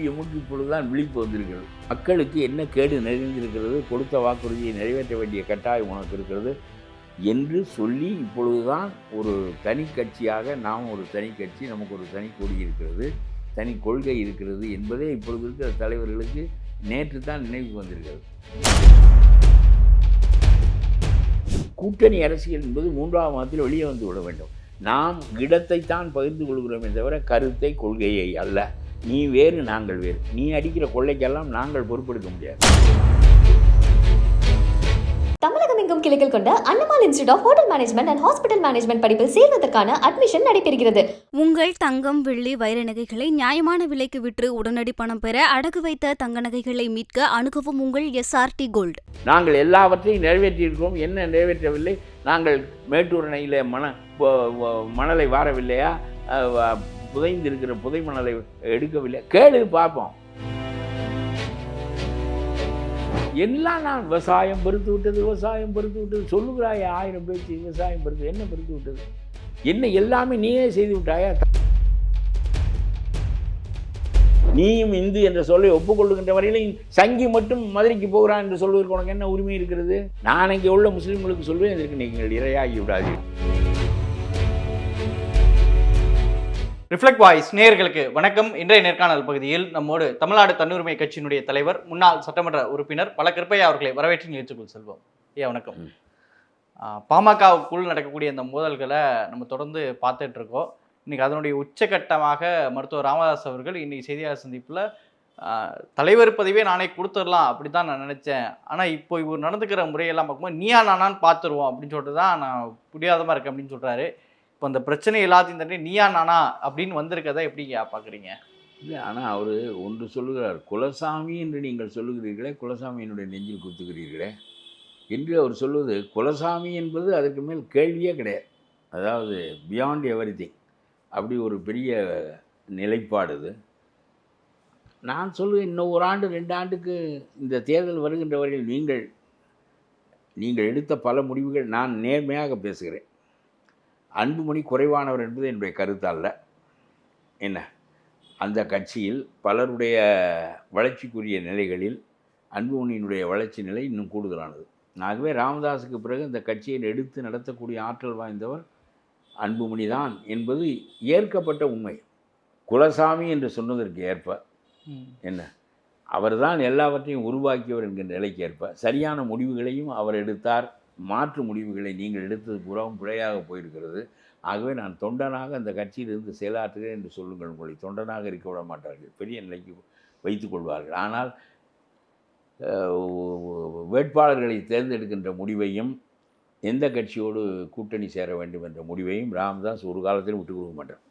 சிபிஎம்முக்கு இப்பொழுதுதான் விழிப்பு வந்திருக்கிறது. மக்களுக்கு என்ன கேடு நிறைந்திருக்கிறது கொடுத்த வாக்குறுதியை நிறைவேற்ற வேண்டிய கட்டாயம் உனக்கு இருக்கிறது என்று சொல்லி இப்பொழுதுதான் ஒரு தனி கட்சியாக நாம் ஒரு தனி கட்சி நமக்கு ஒரு தனி கொடி இருக்கிறது தனி கொள்கை இருக்கிறது என்பதே இப்பொழுது இருக்கிற தலைவர்களுக்கு நேற்று தான் நினைவுக்கு வந்திருக்கிறது. கூட்டணி அரசியல் என்பது மூன்றாம் மாதத்தில் வெளியே வந்து விட வேண்டும். நாம் இடத்தை தான் பகிர்ந்து கொள்கிறோமே தவிர கருத்தை கொள்கையை அல்ல. நீ வேறு நாங்கள் வேறு. நீ அடிக்கிற கொள்ளைக்கெல்லாம் நாங்கள் பொறுப்பெடுக்க முடியாது. தமிழகம் எங்கும் கிளைகள் கொண்ட Annamal institute of hotel management and hospital management படிப்பில் சேர்வதற்கான அட்மிஷன் நடைபெறுகிறது. உங்கள் தங்கம் வெள்ளி வைர நகைகளை நியாயமான விலைக்கு விற்று உடனடி பணம் பெற அடகு வைத்த தங்க நகைகளை மீட்க அணுகவும் உங்கள் எஸ்ஆர்டி கோல்ட் நாங்கள் எல்லாவற்றையும் நிறைவேற்றியிருக்கிறோம். என்ன நிறைவேற்றவில்லை? நாங்கள் மேட்டூர் அணையில் மண மணலை வாரவில்லையா? புதைந்திருக்கிற புதை மணலை எடுக்கவில்லை. கேளு பார்ப்போம். எல்லாம் நான் விவசாயம் பெருத்து விட்டது விவசாயம் பெருத்து விட்டது. சொல்லுகிறாய் ஆயிரம் பேச்சு விவசாயம் பெருத்து என்ன பெருத்து விட்டது? என்ன எல்லாமே நீயே செய்து விட்டாயா? நீயும் இந்து என்ற சொல்லை ஒப்புக்கொள்ளுகின்ற வரையிலும் சங்கி மட்டும் மதுரைக்கு போகிறான் என்று சொல்வதற்கு உனக்கு என்ன உரிமை இருக்கிறது? நான் இங்கே உள்ள முஸ்லீம்களுக்கு சொல்வேன் இதற்கு நீங்கள் இரையாகி விடாதீர்கள். ரிஃப்ளெக்ட் வாய்ஸ் நேயர்களுக்கு வணக்கம். இன்றைய நேர்காணல் பகுதியில் நம்மோடு தமிழ்நாடு தன்னுரிமை கட்சியினுடைய தலைவர் முன்னாள் சட்டமன்ற உறுப்பினர் பல கிருப்பையா அவர்களை வரவேற்று நிகழ்ச்சிக்குள் செல்வோம். ஐயா வணக்கம். பாமகவுக்குள் நடக்கக்கூடிய இந்த மோதல்களை நம்ம தொடர்ந்து பார்த்துட்டு இருக்கோம். இன்னைக்கு அதனுடைய உச்சகட்டமாக மருத்துவர் ராமதாஸ் அவர்கள் இன்னைக்கு செய்தியாளர் சந்திப்பில் தலைவர் பதவியே நானே கொடுத்துடலாம் அப்படி தான் நான் நினச்சேன். ஆனால் இப்போ இவர் நடந்துக்கிற முறையெல்லாம் பார்க்கும்போது நீயா நானான்னு பார்த்துருவோம் அப்படின்னு சொல்லிட்டு தான் நான் புரியாதமாக இருக்கேன் அப்படின்னு சொல்கிறாரு இப்போ அந்த பிரச்சனை எல்லாத்தையும் தாண்டி நீயா நானா அப்படின்னு வந்திருக்கதை எப்படி பார்க்குறீங்க? இல்லை ஆனால் அவர் ஒன்று சொல்லுகிறார் குலசாமி என்று நீங்கள் சொல்லுகிறீர்களே குலசாமியினுடைய நெஞ்சில் குத்துகிறீர்களே. என்று அவர் சொல்வது குலசாமி என்பது அதற்கு மேல் கேள்வியே கிடையாது. அதாவது பியாண்ட் எவ்ரி அப்படி ஒரு பெரிய நிலைப்பாடு இது. நான் சொல்லுவேன் இன்னும் ஒரு ஆண்டு ரெண்டு ஆண்டுக்கு இந்த தேர்தல் வருகின்ற வரையில் நீங்கள் நீங்கள் எடுத்த பல முடிவுகள் நான் நேர்மையாக பேசுகிறேன். அன்புமணி குறைவானவர் என்பது என்னுடைய கருத்து அல்ல. என்ன? அந்த கட்சியில் பலருடைய வளர்ச்சிக்குரிய நிலைகளில் அன்புமணியினுடைய வளர்ச்சி நிலை இன்னும் கூடுதலானது. ஆகவே ராமதாஸுக்கு பிறகு இந்த கட்சியை எடுத்து நடத்தக்கூடிய ஆற்றல் வாய்ந்தவர் அன்புமணி தான் என்பது ஏற்கப்பட்ட உண்மை. குலசாமி என்று சொன்னதற்கு ஏற்ப என்ன? அவர்தான் எல்லாவற்றையும் உருவாக்கியவர் என்கின்ற நிலைக்கு ஏற்ப சரியான முடிவுகளையும் அவர் எடுத்தார். மாற்று முடிவுகளை நீங்கள் எடுத்தது புறம் பிழையாக போயிருக்கிறது. ஆகவே நான் தொண்டனாக அந்த கட்சியிலிருந்து செயலாற்றுகிறேன் என்று சொல்லுங்கள். உங்களை தொண்டனாக இருக்க விட மாட்டார்கள். பெரிய நிலைக்கு வைத்துக் கொள்வார்கள். ஆனால் வேட்பாளர்களை தேர்ந்தெடுக்கின்ற முடிவையும் எந்த கட்சியோடு கூட்டணி சேர வேண்டும் என்ற முடிவையும் ராமதாஸ் ஒரு காலத்தில் விட்டுக் கொடுக்க மாட்டார்.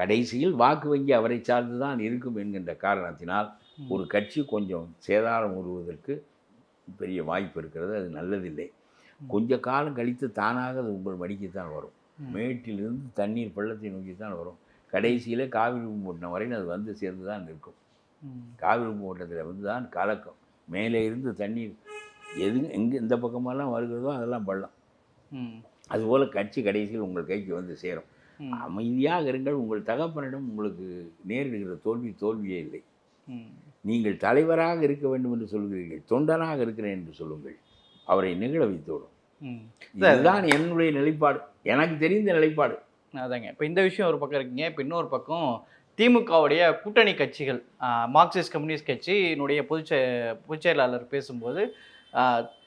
கடைசியில் வாக்கு வங்கி அவரை சார்ந்து தான் இருக்கும் என்கின்ற காரணத்தினால் ஒரு கட்சி கொஞ்சம் சேதாரம் உருவதற்கு பெரிய வாய்ப்பு இருக்கிறது. அது நல்லதில்லை. கொஞ்ச காலம் கழித்து தானாக அது உங்கள் மடிக்குத்தான் வரும். மேட்டிலிருந்து தண்ணீர் பள்ளத்தை நோக்கி தான் வரும். கடைசியில் காவிரி மூட்டம் வரையில் அது வந்து சேர்ந்து தான் இருக்கும் காவிரி மூட்டத்தில் வந்து தான் கலக்கம். மேலே இருந்து தண்ணீர் எது எங்கே எந்த பக்கமெல்லாம் வருகிறதோ அதெல்லாம் பள்ளம் அதுபோல் கட்சி கடைசியில் உங்கள் கைக்கு வந்து சேரும். அமைதியாக இருங்கள். உங்கள் தகப்பனிடம் உங்களுக்கு நேரிடுகிற தோல்வி தோல்வியே இல்லை. நீங்கள் தலைவராக இருக்க வேண்டும் என்று சொல்கிறீர்கள். தொண்டனாக இருக்கிறேன் என்று சொல்லுங்கள். அவரை நிகழ வைத்தோடும். இதுதான் என்னுடைய நிலைப்பாடு. எனக்கு தெரிந்த நிலைப்பாடு. அதாங்க. இப்போ இந்த விஷயம் ஒரு பக்கம் இருக்குங்க. இப்போ இன்னொரு பக்கம் திமுகவுடைய கூட்டணி கட்சிகள் மார்க்சிஸ்ட் கம்யூனிஸ்ட் கட்சியினுடைய பொதுச்செ பொதுச் செயலாளர் பேசும்போது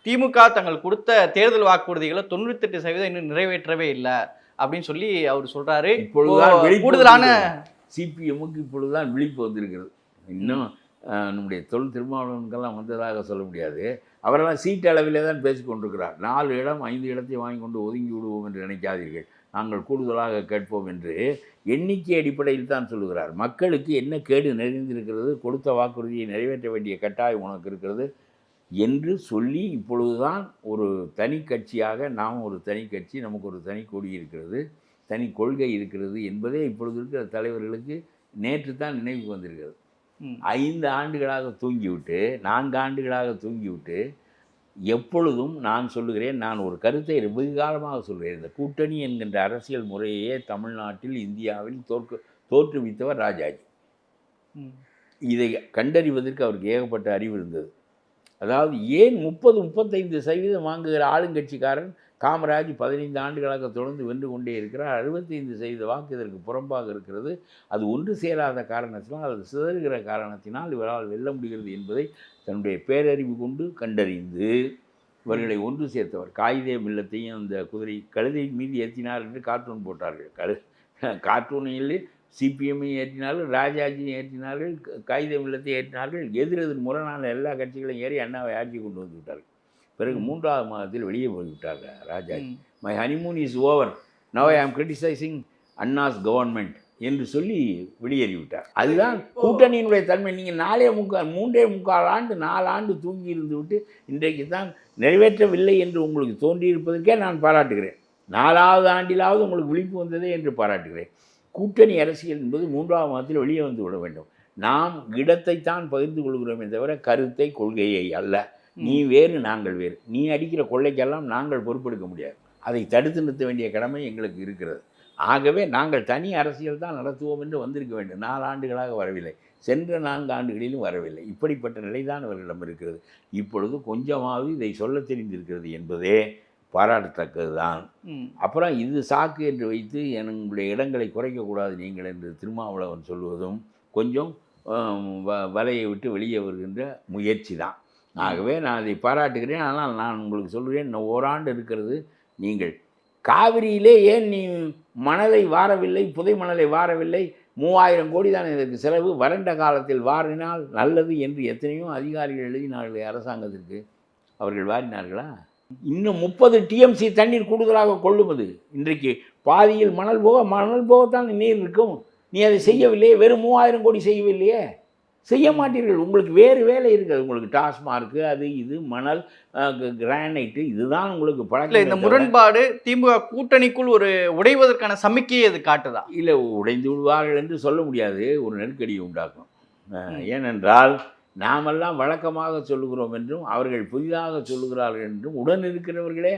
திமுக தங்கள் கொடுத்த தேர்தல் வாக்குறுதிகளை தொண்ணூத்தெட்டு சதவீதம் இன்னும் நிறைவேற்றவே இல்லை அப்படின்னு சொல்லி அவர் விழிப்பு கூடுதலான சிபிஎம்முக்கு இப்பொழுதுதான் விழிப்பு வந்திருக்கிறது. இன்னும் நம்முடைய தொல் திருமாவளவனுக்கெல்லாம் வந்ததாக சொல்ல முடியாது. அவரெல்லாம் சீட்டு அளவிலே தான் பேசிக் கொண்டிருக்கிறார் நாலு இடம் ஐந்து இடத்தை வாங்கி கொண்டு ஒதுங்கி விடுவோம் என்று நினைக்காதீர்கள். நாங்கள் கூடுதலாக கேட்போம் என்று எண்ணிக்கை அடிப்படையில் தான் சொல்லுகிறார். மக்களுக்கு என்ன கேடு நிறைந்திருக்கிறது கொடுத்த வாக்குறுதியை நிறைவேற்ற வேண்டிய கட்டாயம் உனக்கு இருக்கிறது என்று சொல்லி இப்பொழுதுதான் ஒரு தனி கட்சியாக நாம் ஒரு தனி கட்சி நமக்கு ஒரு தனி கொடி இருக்கிறது தனி கொள்கை இருக்கிறது என்பதே இப்பொழுது இருக்கிற தலைவர்களுக்கு நேற்று தான் நினைவுக்கு வந்திருக்கிறது. ஐந்து ஆண்டுகளாக தூங்கிவிட்டு நான்கு ஆண்டுகளாக தூங்கிவிட்டு எப்பொழுதும் நான் சொல்லுகிறேன் நான் ஒரு கருத்தை வெகு காலமாக சொல்கிறேன் இந்த கூட்டணி என்கின்ற அரசியல் முறையே தமிழ்நாட்டில் இந்தியாவில் தோற்று தோற்றுவித்தவர் ராஜாஜி. இதை கண்டறிவதற்கு அவருக்கு ஏகப்பட்ட அறிவு இருந்தது. அதாவது ஏன் முப்பது முப்பத்தைந்து சதவீதம் வாங்குகிற ஆளுங்கட்சிக்காரன் காமராஜ் பதினைந்து ஆண்டுகளாக தொடர்ந்து வென்று கொண்டே இருக்கிறார். அறுபத்தைந்து செய்த வாக்கு இதற்கு புறம்பாக இருக்கிறது. அது ஒன்று சேராத காரணத்தினால் அது சிதறுகிற காரணத்தினால் இவரால் வெல்ல முடிகிறது என்பதை தன்னுடைய பேரறிவு கொண்டு கண்டறிந்து இவர்களை ஒன்று சேர்த்தவர். காகிதே மில்லத்தையும் அந்த குதிரை கழுதை மீது ஏற்றினார் என்று கார்ட்டூன் போட்டார்கள். கழு கார்ட்டூனில் சிபிஎம்மையும் ஏற்றினார்கள் ராஜாஜியும் ஏற்றினார்கள் காகித மில்லத்தை ஏற்றினார்கள். எதிரெதிர் முரணான எல்லா கட்சிகளையும் ஏறி அண்ணாவை ஆட்சி கொண்டு வந்து விட்டார்கள். பிறகு மூன்றாவது மாதத்தில் வெளியே போய்விட்டார்கள் ராஜாஜி. ம். My honeymoon is over now I am criticising Anna's government என்று சொல்லி வெளியேறிவிட்டார். அதுதான் கூட்டணியினுடைய தன்மை. நீங்கள் நாலே முக்கால் மூன்றே முக்கால் ஆண்டு நாலு ஆண்டு தூங்கி இருந்து விட்டு இன்றைக்கு தான் நிறைவேற்றவில்லை என்று உங்களுக்கு தோன்றியிருப்பதற்கே நான் பாராட்டுகிறேன். நாலாவது ஆண்டிலாவது உங்களுக்கு விழிப்பு வந்ததே என்று பாராட்டுகிறேன். கூட்டணி அரசியல் என்பது மூன்றாவது மாதத்தில் வெளியே வந்து விட வேண்டும். நாம் இடத்தைத்தான் பகிர்ந்து கொள்கிறோமே தவிர கருத்தை கொள்கையை அல்ல. நீ வேறு நாங்கள் வேறு. நீ அடிக்கிற கொள்ளைக்கெல்லாம் நாங்கள் பொறுப்பெடுக்க முடியாது. அதை தடுத்து நிறுத்த வேண்டிய கடமை எங்களுக்கு இருக்கிறது. ஆகவே நாங்கள் தனி அரசியல் தான் நடத்துவோம் என்று வந்திருக்க வேண்டும். நாலு ஆண்டுகளாக வரவில்லை. சென்ற நான்கு ஆண்டுகளிலும் வரவில்லை. இப்படிப்பட்ட நிலைதான் அவர்களிடம் இருக்கிறது. இப்பொழுது கொஞ்சமாவது இதை சொல்ல தெரிந்திருக்கிறது என்பதே பாராட்டத்தக்கது தான். அப்புறம் இது சாக்கு என்று வைத்து எங்களுடைய இடங்களை குறைக்கக்கூடாது நீங்கள் என்று திருமாவளவன் சொல்வதும் கொஞ்சம் வலையை விட்டு வெளியே வருகின்ற முயற்சி தான். ஆகவே நான் அதை பாராட்டுகிறேன். ஆனால் நான் உங்களுக்கு சொல்கிறேன் இன்னும் ஓராண்டு இருக்கிறது நீங்கள். காவிரியிலே ஏன் நீ மணலை வாரவில்லை புதை மணலை வாரவில்லை? மூவாயிரம் கோடி தான் இதற்கு செலவு. வறண்ட காலத்தில் வாரினால் நல்லது என்று எத்தனையோ அதிகாரிகள் எழுதினார்களே அரசாங்கத்திற்கு. அவர்கள் வாரினார்களா? இன்னும் முப்பது டிஎம்சி தண்ணீர் கூடுதலாக கொள்ளுமது. இன்றைக்கு பாதியில் மணல் போக மணல் போகத்தான் நீர் இருக்கும். நீ அதை செய்யவில்லையே வெறும் மூவாயிரம் கோடி செய்யவில்லையே? செய்ய மாட்டீர்கள். உங்களுக்கு வேறு வேலை இருக்குது. உங்களுக்கு டாஸ்மார்க்கு அது இது மணல் கிரானைட்டு இதுதான் உங்களுக்கு பழக்கம் இந்த முரண்பாடு திமுக கூட்டணிக்குள் ஒரு உடைவதற்கான சமிக்கையை அது காட்டுதா? இல்லை உடைந்து விடுவார்கள் என்று சொல்ல முடியாது. ஒரு நெருக்கடியை உண்டாக்கும். ஏனென்றால் நாமெல்லாம் வழக்கமாக சொல்லுகிறோம் என்றும் அவர்கள் புதிதாக சொல்லுகிறார்கள் என்றும் உடன் இருக்கிறவர்களே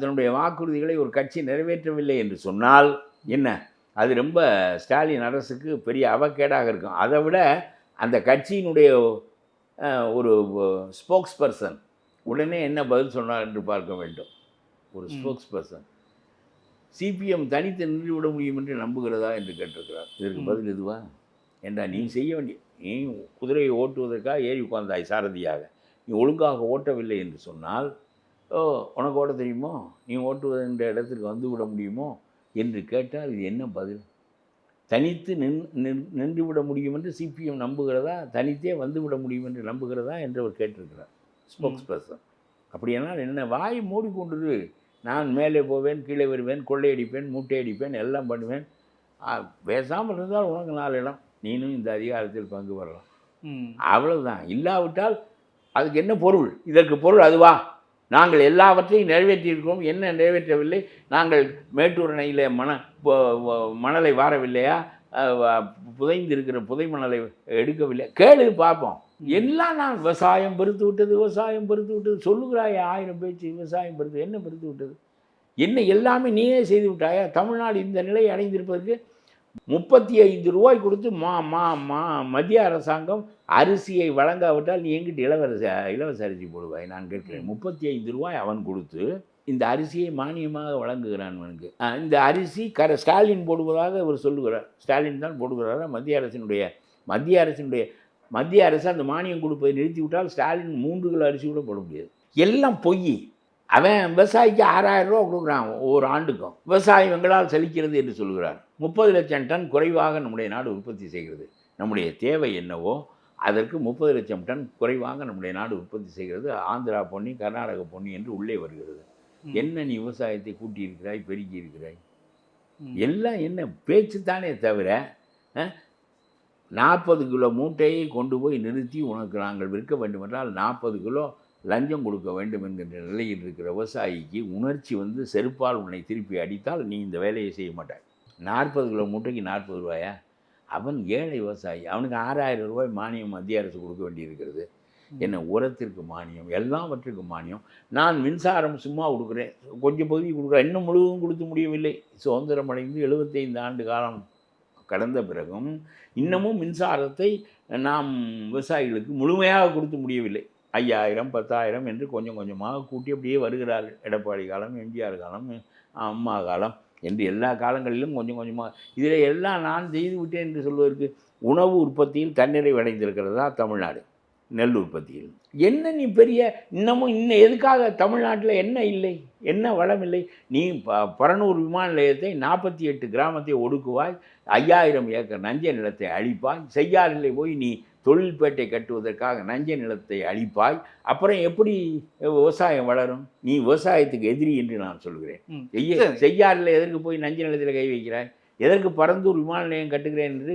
தன்னுடைய வாக்குறுதிகளை ஒரு கட்சி நிறைவேற்றவில்லை என்று சொன்னால் என்ன? அது ரொம்ப ஸ்டாலின் அரசுக்கு பெரிய அவக்கேடாக இருக்கும். அதை விட அந்த கட்சியினுடைய ஒரு ஸ்போக்ஸ் பர்சன் உடனே என்ன பதில் சொன்னார் என்று பார்க்க வேண்டும். ஒரு. ஸ்போக்ஸ் பர்சன் சிபிஎம் தனித்து நின்றுவிட முடியும் என்று நம்புகிறதா என்று கேட்டிருக்கிறார். இதற்கு. பதில் இதுவா ஏண்டா நீ செய்ய வேண்டிய நீ குதிரையை ஓட்டுவதற்காக ஏறி உட்கார்ந்தாய் சாரதியாக. நீ ஒழுங்காக ஓட்டவில்லை என்று சொன்னால் ஓ உனக்கு ஓட்ட தெரியுமோ? நீ ஓட்டுவதென்ற இடத்திற்கு வந்து விட முடியுமோ? என்று கேட்டால் இது என்ன பதில்? தனித்து நின் நின்- நின்று விட முடியும் என்று சிபிஎம் நம்புகிறதா? தனித்தே வந்து விட முடியும் என்று நம்புகிறதா? என்று அவர் கேட்டிருக்கிறார். ஸ்போக்ஸ் பர்சன் அப்படியானால் என்ன? வாய் மூடிக்கொண்டிரு. நான் மேலே போவேன் கீழே வருவேன் கொள்ளையடிப்பேன் மூட்டையடிப்பேன் எல்லாம் பண்ணுவேன். பேசாமல் இருந்தால் உனக்கு நாலு இடம். நீனும் இந்த அதிகாரத்தில் பங்கு வரலாம். அவ்வளவுதான். இல்லாவிட்டால் அதுக்கு என்ன பொருள்? இதற்கு பொருள் அதுவா? நாங்கள் எல்லாவற்றையும் நிறைவேற்றியிருக்கிறோம். என்ன நிறைவேற்றவில்லை? நாங்கள் மேட்டூர் அணையில் மண மணலை வாரவில்லையா? புதைந்திருக்கிற புதை மணலை எடுக்கவில்லை கேளு பார்ப்போம் எல்லாம் நான் விவசாயம் பெருத்து விட்டது விவசாயம் பெருத்து விட்டது. சொல்லுகிறாயே ஆயிரம் பேச்சு விவசாயம் பெருத்து என்ன பெருத்து விட்டது? என்ன எல்லாமே நீயே செய்து விட்டாயா? தமிழ்நாடு இந்த நிலையை அடைந்திருப்பதற்கு முப்பத்தி ஐந்து ரூபாய் கொடுத்து மா மா மா மத்திய அரசாங்கம் அரிசியை வழங்காவிட்டால் நீ எங்கிட்ட இலவச இலவச அரிசி போடுவாய் நான் கேட்கிறேன். முப்பத்தி ஐந்து ரூபாய் அவன் கொடுத்து இந்த அரிசியை மானியமாக வழங்குகிறான் அவனுக்கு இந்த அரிசி கர ஸ்டாலின் போடுவதாக இவர் சொல்லுகிறார். ஸ்டாலின் தான் போடுகிறாரா. மத்திய அரசினுடைய மத்திய அரசினுடைய மத்திய அரசு அந்த மானியம் கொடுப்பதை நிறுத்தி விட்டால் ஸ்டாலின் மூன்று கிலோ அரிசி கூட போட முடியாது. எல்லாம் பொய். அவன் விவசாயிக்கு ஆறாயிரம் ரூபா கொடுக்குறான் ஒரு ஆண்டுக்கும். விவசாயம் எங்களால் செழிக்கிறது என்று சொல்கிறார் முப்பது லட்சம் டன் குறைவாக நம்முடைய நாடு உற்பத்தி செய்கிறது. நம்முடைய தேவை என்னவோ அதற்கு முப்பது லட்சம் டன் குறைவாக நம்முடைய நாடு உற்பத்தி செய்கிறது. ஆந்திரா பொன்னி கர்நாடக பொன்னி என்று உள்ளே வருகிறது. என்ன நீ விவசாயத்தை கூட்டியிருக்கிறாய் பெருக்கி இருக்கிறாய். எல்லாம் என்ன பேச்சு தானே தவிர நாற்பது கிலோ மூட்டையை கொண்டு போய் நிறுத்தி உனக்கு நாங்கள் விற்க வேண்டுமென்றால் நாற்பது கிலோ லஞ்சம் கொடுக்க வேண்டும் என்கின்ற நிலையில் இருக்கிற விவசாயிக்கு உணர்ச்சி வந்து செருப்பால் உன்னை திருப்பி அடித்தால் நீ இந்த வேலையை செய்ய மாட்டாய். நாற்பது கிலோ மூட்டைக்கு நாற்பது ரூபாயா? அவன் ஏழை விவசாயி. அவனுக்கு ஆறாயிரம் ரூபாய் மானியம் மத்திய அரசு கொடுக்க வேண்டியிருக்கிறது. என்ன உரத்திற்கு மானியம் எல்லாவற்றுக்கும் மானியம். நான் மின்சாரம் சும்மா கொடுக்குறேன். கொஞ்சம் பகுதி கொடுக்குறேன். இன்னும் முழுவதும் கொடுத்து முடியவில்லை. சுதந்திரம் அடைந்து எழுபத்தைந்து ஆண்டு காலம் கடந்த பிறகும் இன்னமும் மின்சாரத்தை நாம் விவசாயிகளுக்கு முழுமையாக கொடுத்து முடியவில்லை. ஐயாயிரம் பத்தாயிரம் என்று கொஞ்சம் கொஞ்சமாக கூட்டி அப்படியே வருகிறார்கள். எடப்பாடி காலம் எம்ஜிஆர் காலம் அம்மா காலம். என்று எல்லா காலங்களிலும் கொஞ்சம் கொஞ்சமாக இதில் எல்லாம் நான் செய்து விட்டேன் என்று சொல்வதற்கு உணவு உற்பத்தியில் தன்னிறைவு அடைந்திருக்கிறதா தமிழ்நாடு நெல் உற்பத்தியில். என்ன நீ பெரிய இன்னமும் இன்னும் எதுக்காக தமிழ்நாட்டில் என்ன இல்லை என்ன வளம் இல்லை? நீ ப பரனூர் விமான நிலையத்தை நாற்பத்தி எட்டு கிராமத்தை ஒடுக்குவாய் ஐயாயிரம் ஏக்கர் நஞ்ச நிலத்தை அழிப்பாய் செய்யாறில்லை போய் நீ தொழில்பேட்டை கட்டுவதற்காக நஞ்ச நிலத்தை அழிப்பாய். அப்புறம் எப்படி விவசாயம் வளரும்? நீ விவசாயத்துக்கு எதிரி என்று நான் சொல்கிறேன். செய்ய. செய்யாறில் எதற்கு போய் நஞ்ச நிலத்தில் கை வைக்கிறாய்? எதற்கு பரந்தூர் விமான நிலையம் கட்டுகிறேன் என்று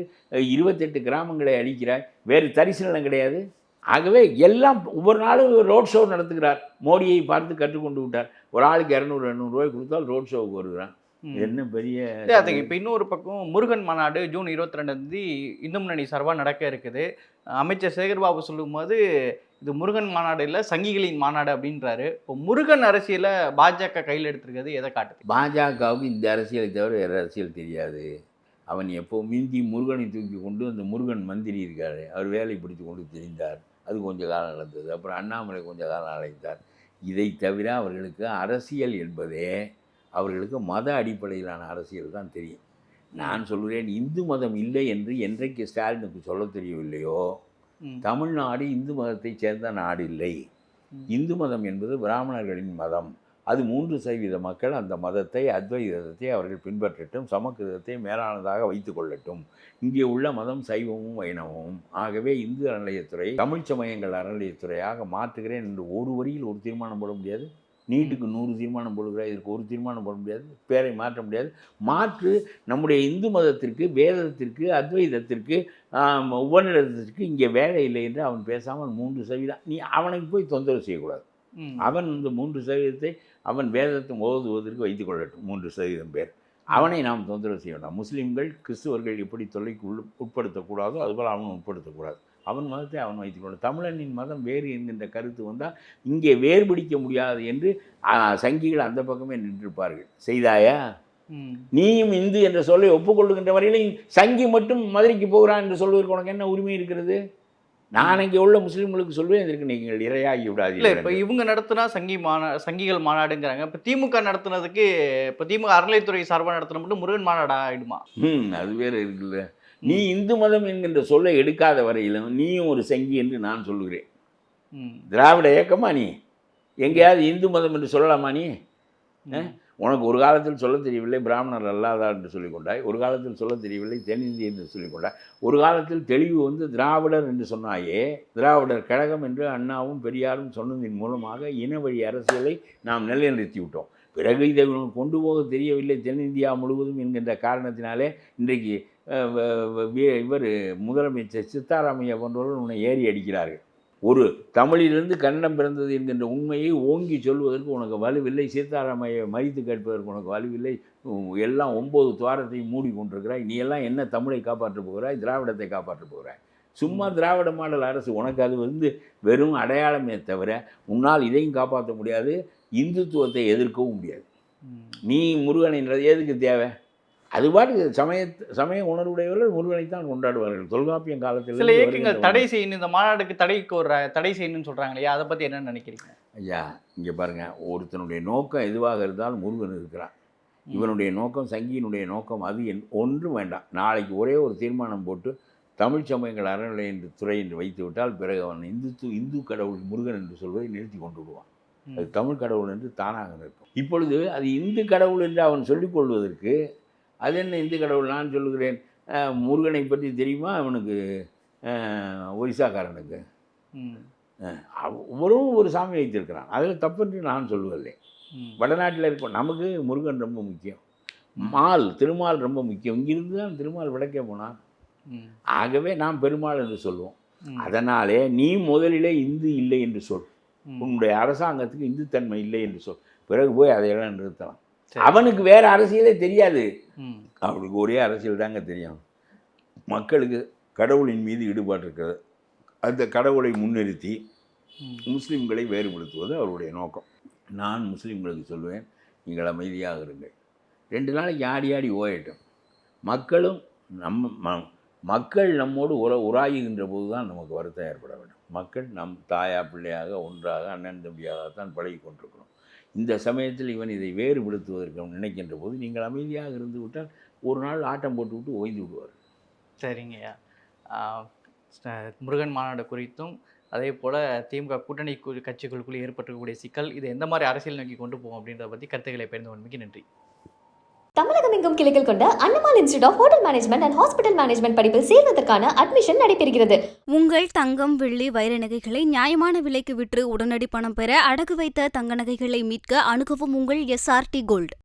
இருபத்தெட்டு கிராமங்களை அழிக்கிறாய்? வேறு தரிசு நிலம் கிடையாது. ஆகவே எல்லாம் ஒவ்வொரு நாளும் ரோட் ஷோ நடத்துகிறார். மோடியை பார்த்து கற்றுக்கொண்டு விட்டார். ஒரு ஆளுக்கு இரநூறு இரநூறுவாய் கொடுத்தால் ரோட் ஷோவுக்கு வருகிறான். என்ன பெரிய அதுக்கு இப்போ இன்னொரு பக்கம் முருகன் மாநாடு ஜூன் இருபத்தி ரெண்டாந்தேதி இந்து முன்னணி சார்பாக நடக்க இருக்குது. அமைச்சர் சேகர்பாபு சொல்லும்போது இது முருகன் மாநாடு இல்லை சங்கிகளின் மாநாடு அப்படின்றாரு. இப்போ முருகன் அரசியலை பாஜக கையில் எடுத்திருக்கிறது எதை காட்டுது? பாஜகவுக்கு இந்த அரசியலை தவிர வேறு அரசியல் தெரியாது. அவன் எப்போ மிந்தி முருகனை தூக்கி கொண்டு அந்த முருகன் மந்திரி இருக்காரு. அவர் வேலை பிடித்து கொண்டு தெரிந்தார். அது கொஞ்ச காலம் நடந்தது. அப்புறம் அண்ணாமலை கொஞ்ச காலம் அழைத்தார். இதை தவிர அவர்களுக்கு அரசியல் என்பதே அவர்களுக்கு மத அடிப்படையிலான அரசியல் தான் தெரியும். நான் சொல்கிறேன் இந்து மதம் இல்லை என்று என்றைக்கு ஸ்டாலினுக்கு சொல்ல தெரியவில்லையோ. தமிழ்நாடு இந்து மதத்தைச் சேர்ந்த நாடு இல்லை. இந்து மதம் என்பது பிராமணர்களின் மதம். அது மூன்று சதவீத மக்கள் அந்த மதத்தை அத்வைதத்தை அவர்கள் பின்பற்றட்டும் சமக்கிருதத்தை மேலானதாக வைத்து கொள்ளட்டும். இங்கே உள்ள மதம் சைவமும் வைணவமும். ஆகவே இந்து அறநிலையத்துறை தமிழ் சமயங்கள் அறநிலையத்துறையாக மாற்றுகிறேன் என்று ஒரு வரியில் ஒரு தீர்மானம் போட முடியாது? நீட்டுக்கு நூறு தீர்மானம் போடுகிறாய் இதற்கு ஒரு தீர்மானம் போட முடியாது பேரை மாற்ற முடியாது. மாற்று நம்முடைய இந்து மதத்திற்கு வேதத்திற்கு அத்வைதத்திற்கு ஆம், உபநிடதத்திற்கு இங்கே வேலை இல்லை என்று அவன் பேசாமல் மூன்று சதவீதம் நீ அவனுக்கு போய் தொந்தரவு செய்யக்கூடாது. அவன் இந்த மூன்று சதவீதத்தை அவன் வேதத்தை ஓதுவதற்கு வைத்துக் கொள்ளட்டும் மூன்று சதவீதம் பேர். அவனை நாம் தொந்தரவு செய்ய வேண்டாம். முஸ்லீம்கள் கிறிஸ்துவர்கள் எப்படி தொல்லைக்கு உள் உட்படுத்தக்கூடாதோ அதுபோல் அவனும் உட்படுத்தக்கூடாது. அவன் மதத்தை அவன் வைத்துக் கொள்ள தமிழனின் மதம் வேறு என்கின்ற கருத்து வந்தால் இங்கே வேறுபிடிக்க முடியாது என்று சங்கிகள் அந்த பக்கமே நின்றிருப்பார்கள். செய்தாயா. நீயும் இந்து என்ற சொல்லை ஒப்புக்கொள்ளுகின்ற வரையிலும் சங்கி மட்டும் மதுரைக்கு போகிறான் என்று சொல்வதற்கு உனக்கு என்ன உரிமை இருக்கிறது? நான் இங்கே உள்ள முஸ்லீம்களுக்கு சொல்வேன் இதற்கு நீங்கள் இரையாகி இல்ல விடாதீர்கள் இப்போ இவங்க நடத்துனா சங்கி மாநா சங்கிகள் மாநாடுங்கிறாங்க. இப்போ திமுக நடத்துனதுக்கு இப்போ திமுக அறநிலைத்துறை சார்பாக நடத்தின மட்டும் முருகன் மாநாடு ஆயிடுமா? ம் அது வேற இருக்குல்ல. நீ இந்து மதம் என்கின்ற சொல்லை எடுக்காத வரையிலும் நீயும் ஒரு சங்கி என்று நான் சொல்லுகிறேன். திராவிட இயக்கமா நீ? எங்கேயாவது இந்து மதம் என்று சொல்லலாமா நீ. உனக்கு ஒரு காலத்தில் சொல்ல தெரியவில்லை பிராமணர் அல்லாதா என்று சொல்லிக் கொண்டாய். ஒரு காலத்தில் சொல்ல தெரியவில்லை தென்னிந்திய என்று சொல்லிக் கொண்டாய். ஒரு காலத்தில் தெளிவு வந்து திராவிடர் என்று சொன்னாயே திராவிடர் கழகம் என்று அண்ணாவும் பெரியாரும் சொன்னதின் மூலமாக இன வழி அரசியலை நாம் நிலைநிறுத்தி விட்டோம். பிறகு இதை கொண்டு போக தெரியவில்லை தென்னிந்தியா முழுவதும் என்கின்ற காரணத்தினாலே இன்றைக்கு இவர் முதலமைச்சர் சித்தாராமையா போன்றவர்கள் உன்னை ஏறி அடிக்கிறார்கள். ஒரு தமிழிலிருந்து கன்னடம் பிறந்தது என்கின்ற உண்மையை ஓங்கி சொல்வதற்கு உனக்கு வலுவில்லை சீதாராமையை மறித்து கேட்பதற்கு உனக்கு வலுவில்லை எல்லாம் ஒம்பது துவாரத்தை மூடி கொண்டிருக்கிறாய் நீ எல்லாம் என்ன தமிழை காப்பாற்றப் போகிறாய் திராவிடத்தை காப்பாற்றப் போகிறாய். சும்மா திராவிட மாடல் அரசு உனக்கு அது வந்து வெறும் அடையாளமே தவிர உன்னால் இதையும் காப்பாற்ற முடியாது இந்துத்துவத்தை எதிர்க்கவும் முடியாது. நீ முருகனை எதுக்கு தேவை? அது பாட்டுக்கு சமய சமய உணர்வுடையவர்கள் முருகனைத்தான் கொண்டாடுவார்கள். தொல்காப்பியம் காலத்தில் சில இயக்கங்கள் தடை செய்யணும் இந்த மாநாடுக்கு தடைக்கு ஒரு தடை செய்யணும்னு சொல்றாங்க இல்லையா அதை பத்தி என்ன நினைக்கிறீங்க? ஐயா இங்கே பாருங்க ஒருத்தனுடைய நோக்கம் எதுவாக இருந்தாலும் முருகன் இருக்கிறான். இவனுடைய நோக்கம் சங்கியினுடைய நோக்கம் அது என் ஒன்றும் வேண்டாம். நாளைக்கு ஒரே ஒரு தீர்மானம் போட்டு தமிழ் சமயங்கள் அறநிலை என்று துறை என்று வைத்து விட்டால் பிறகு அவன் இந்துத்து இந்து கடவுள் முருகன் என்று சொல்வதை நிறுத்தி கொண்டு விடுவான். அது தமிழ் கடவுள் என்று தானாக நிற்கும். இப்பொழுது அது இந்து கடவுள் என்று அவன் சொல்லிக் கொள்வதற்கு அது என்ன இந்து கடவுள் நான் சொல்லுகிறேன் முருகனை பற்றி தெரியுமா அவனுக்கு ஒரிசாக்காரனுக்கு. ஒவ்வொருவரும் ஒரு சாமி வைத்திருக்கிறான் அதில் தப்பென்று நான் சொல்லுவதில்லை. வடநாட்டில் இருப்போம் நமக்கு முருகன் ரொம்ப முக்கியம் மால் திருமால் ரொம்ப முக்கியம் இங்கிருந்து தான் திருமால் விளக்கே போனான். ஆகவே நாம் பெருமாள் என்று சொல்லுவோம். அதனாலே நீ முதலிலே இந்து இல்லை என்று சொல். உன்னுடைய அரசாங்கத்துக்கு இந்துத்தன்மை இல்லை என்று சொல் பிறகு போய் அதையெல்லாம் நிறுத்தலாம். அவனுக்கு வேற அரசியலே தெரியாது. அவனுக்கு ஒரே அரசியல் தாங்க தெரியும். மக்களுக்கு கடவுளின் மீது ஈடுபாடு இருக்கிறது. அந்த கடவுளை முன்னிறுத்தி. முஸ்லீம்களை வேறுபடுத்துவது அவருடைய நோக்கம். நான் முஸ்லீம்களுக்கு சொல்வேன் நீங்கள் அமைதியாக இருங்கள். ரெண்டு நாளைக்கு ஆடி ஆடி ஓயட்டும். மக்களும் நம்ம மக்கள் நம்மோடு உற உராயுகின்ற போது தான் நமக்கு வருத்தம் ஏற்பட வேண்டும். மக்கள் நம் தாயா பிள்ளையாக ஒன்றாக அண்ணன் தம்பியாகத்தான் பழகி கொண்டிருக்கிறோம் இந்த சமயத்தில் இவன் இதை வேறுபடுத்துவதற்கு அவன் நினைக்கின்ற போது நீங்கள் அமைதியாக இருந்து விட்டால் ஒரு நாள் ஆட்டம் போட்டு விட்டு ஓய்ந்து விடுவார் சரிங்கய்யா முருகன் மாநாடு குறித்தும் அதே போல் திமுக கூட்டணி கட்சிகளுக்குள் ஏற்பட்டிருக்கக்கூடிய சிக்கல் இது எந்த மாதிரி அரசியல் நோக்கி கொண்டு போகும் அப்படின்றத பற்றி கருத்துக்களை பகிர்ந்து கொண்டமைக்கு நன்றி. தமிழகம் எங்கும் கிளைகள் கொண்ட Annamal institute of hotel management and hospital management படிப்பில் சேர்வதற்கான அட்மிஷன் நடைபெறுகிறது. உங்கள் தங்கம் வெள்ளி வைர நகைகளை நியாயமான விலைக்கு விற்று உடனடி பணம் பெற அடகு வைத்த தங்க நகைகளை மீட்க அணுகவும் உங்கள் எஸ்ஆர்டி கோல்ட்.